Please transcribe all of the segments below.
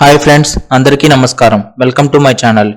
Hi friends అందరికీ నమస్కారం. Welcome to my channel.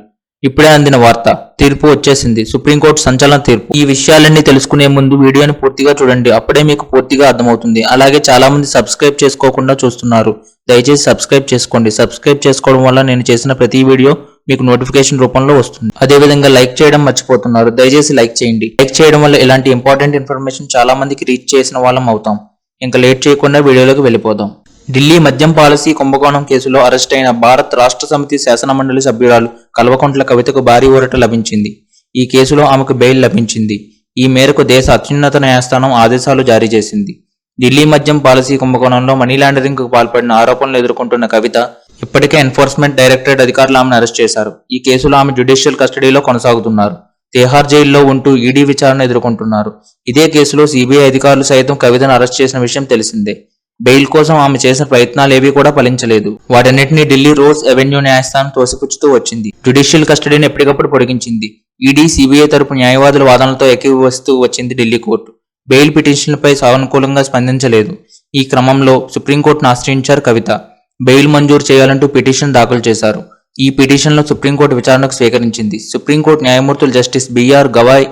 ఇప్పుడే అందిన వార్త తీర్పు వచ్చేసింది. సుప్రీంకోర్టు సంచలన తీర్పు. ఈ విషయాలన్నీ తెలుసుకునే ముందు వీడియోని పూర్తిగా చూడండి. అప్పుడే మీకు పూర్తిగా అర్థమవుతుంది. అలాగే చాలా మంది సబ్స్క్రైబ్ చేసుకోకుండా చూస్తున్నారు. దయచేసి సబ్స్క్రైబ్ చేసుకోండి. సబ్స్క్రైబ్ చేసుకోవడం వల్ల నేను చేసిన ప్రతి వీడియో మీకు నోటిఫికేషన్ రూపంలో వస్తుంది. అదే విధంగా లైక్ చేయడం మర్చిపోతున్నారు. దయచేసి లైక్ చేయండి. లైక్ చేయడం వల్ల ఇలాంటి ఇంపార్టెంట్ ఇన్ఫర్మేషన్ చాలా మందికి రీచ్ చేసిన వాళ్ళం అవుతాం. ఇంకా లేట్ చేయకుండా వీడియోలోకి వెళ్ళిపోదాం. ఢిల్లీ మద్యం పాలసీ కుంభకోణం కేసులో అరెస్ట్ అయిన భారత్ రాష్ట్ర సమితి శాసనమండలి సభ్యురాలు కల్వకుంట్ల కవితకు భారీ ఊరట లభించింది. ఈ కేసులో ఆమెకు బెయిల్ లభించింది. ఈ మేరకు దేశ అత్యున్నత న్యాయస్థానం ఆదేశాలు జారీ చేసింది. ఢిల్లీ మద్యం పాలసీ కుంభకోణంలో మనీ లాండరింగ్కు పాల్పడిన ఆరోపణలు ఎదుర్కొంటున్న కవిత ఇప్పటికే ఎన్ఫోర్స్మెంట్ డైరెక్టరేట్ అధికారులు ఆమెను అరెస్ట్ చేశారు. ఈ కేసులో ఆమె జ్యుడిషియల్ కస్టడీలో కొనసాగుతున్నారు. తిహార్ జైల్లో ఉంటూ ఈడీ విచారణ ఎదుర్కొంటున్నారు. ఇదే కేసులో సిబిఐ అధికారులు సైతం కవితను అరెస్ట్ చేసిన విషయం తెలిసిందే. బెయిల్ కోసం ఆమె చేసిన ప్రయత్నాలు ఏవి కూడా ఫలించలేదు. వాటన్నిటిని ఢిల్లీ రోజ్ అవెన్యూ న్యాయస్థానం తోసిపుచ్చుతూ వచ్చింది. జ్యుడిషియల్ కస్టడీని ఎప్పటికప్పుడు పొడిగించింది. ఈడీ సిబిఐ తరపు న్యాయవాదుల వాదనలతో ఏకీవస్తూ వచ్చింది ఢిల్లీ కోర్టు. బెయిల్ పిటిషన్లపై సానుకూలంగా స్పందించలేదు. ఈ క్రమంలో సుప్రీంకోర్టును ఆశ్రయించారు కవిత. బెయిల్ మంజూరు చేయాలంటూ పిటిషన్ దాఖలు చేశారు. ఈ పిటిషన్లో సుప్రీంకోర్టు విచారణకు స్వీకరించింది. సుప్రీంకోర్టు న్యాయమూర్తులు జస్టిస్ బిఆర్ గవాయ్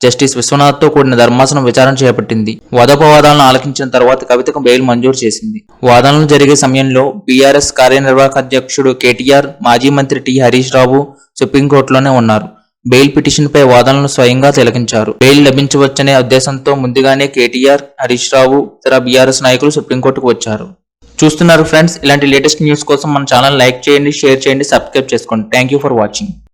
జస్టిస్ విశ్వనాథ్తో కూడిన ధర్మాసనం విచారణ చేపట్టింది. వాదోపవాదాలను ఆలకించిన తర్వాత కవితకు బెయిల్ మంజూరు చేసింది. వాదనలు జరిగే సమయంలో బీఆర్ఎస్ కార్యనిర్వాహక అధ్యక్షుడు కేటీఆర్ మాజీ మంత్రి టి. హరీష్ రావు సుప్రీంకోర్టులోనే ఉన్నారు. బెయిల్ పిటిషన్ పై వాదనలు స్వయంగా తిలకించారు. బెయిల్ లభించవచ్చనే ఉద్దేశంతో ముందుగానే కేటీఆర్ హరీష్ రావు ఇతర బీఆర్ఎస్ నాయకులు సుప్రీంకోర్టుకు వచ్చారు. చూస్తున్నారు ఫ్రెండ్స్ ఇలాంటి లేటెస్ట్ న్యూస్ కోసం మన ఛానల్ లైక్ చేయండి షేర్ చేయండి సబ్స్క్రైబ్ చేసుకోండి. Thank you for watching.